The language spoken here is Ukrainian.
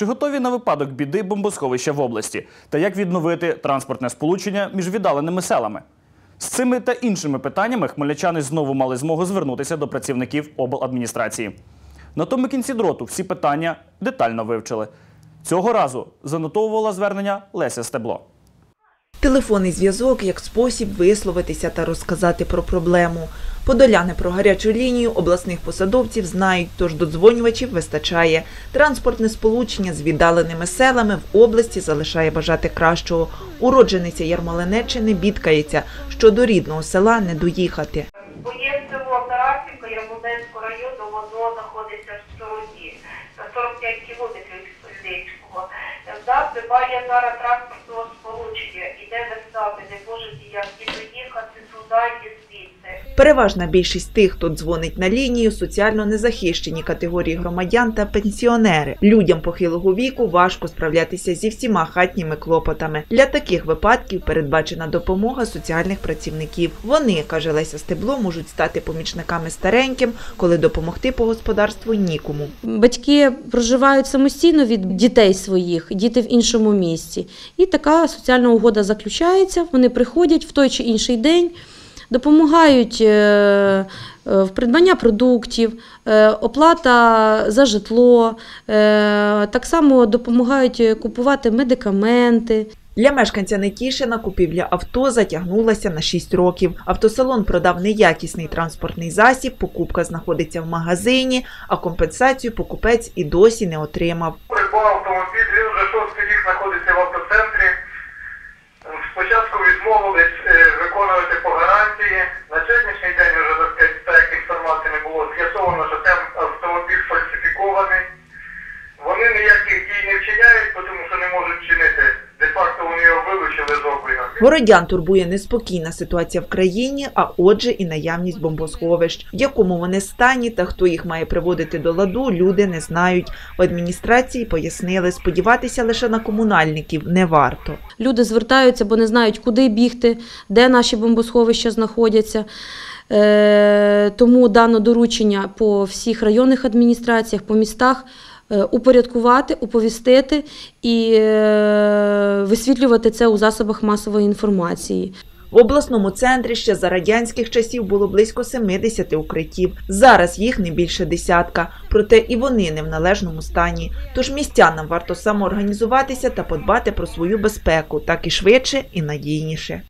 Чи готові на випадок біди бомбосховища в області? Та як відновити транспортне сполучення між віддаленими селами? З цими та іншими питаннями хмельничани знову мали змогу звернутися до працівників обладміністрації. На тому кінці дроту всі питання детально вивчили. Цього разу занотовувала звернення Леся Стебло. Телефонний зв'язок як спосіб висловитися та розказати про проблему. Подоляни про гарячу лінію обласних посадовців знають, тож додзвонювачів вистачає. Транспортне сполучення з віддаленими селами в області залишає бажати кращого. Уроджениця Ярмолинеччини бідкається, що до рідного села не доїхати. Бо Тарасівка, Ярмолинського району, воно знаходиться в стороні, на 45 кілометрів від Хмельницького. В нас зараз транспортного сполучення, і де ви самі не можете Переважна більшість тих, хто дзвонить на лінію, соціально незахищені категорії громадян та пенсіонери. Людям похилого віку важко справлятися зі всіма хатніми клопотами. Для таких випадків передбачена допомога соціальних працівників. Вони, каже Леся Стебло, можуть стати помічниками стареньким, коли допомогти по господарству нікому. Батьки проживають самостійно від дітей своїх, діти в іншому місці. І така соціальна угода заключається. Вони приходять в той чи інший день, допомагають е, е, в придбання продуктів, е, оплата за житло, так само допомагають купувати медикаменти. Для мешканця Нетішина купівля авто затягнулася на 6 років. Автосалон продав неякісний транспортний засіб, покупка знаходиться в магазині, а компенсацію покупець і досі не отримав. Придбав автомобіль, він вже шостий рік знаходиться в автоцентрі. Спочатку відмовились виконувати по гарантії. На сьогоднішній день вже так сказати, так як інформації не було, з'ясовано, що там автомобіль фальсифікований. Вони ніяких дій не вчиняють, тому що не можуть чинити. Де-факто вони його вилучили з обліга. Городян турбує неспокійна ситуація в країні, а отже, і наявність бомбосховищ, в якому вони стані та хто їх має приводити до ладу, люди не знають. В адміністрації пояснили, сподіватися лише на комунальників не варто. Люди звертаються, бо не знають, куди бігти, де наші бомбосховища знаходяться. Е, Тому дано доручення по всіх районних адміністраціях, по містах упорядкувати, уповістити і е, висвітлювати це у засобах масової інформації. В обласному центрі ще за радянських часів було близько 70 укриттів. Зараз їх не більше десятка, проте і вони не в належному стані. Тож містянам варто самоорганізуватися та подбати про свою безпеку, так і швидше і надійніше.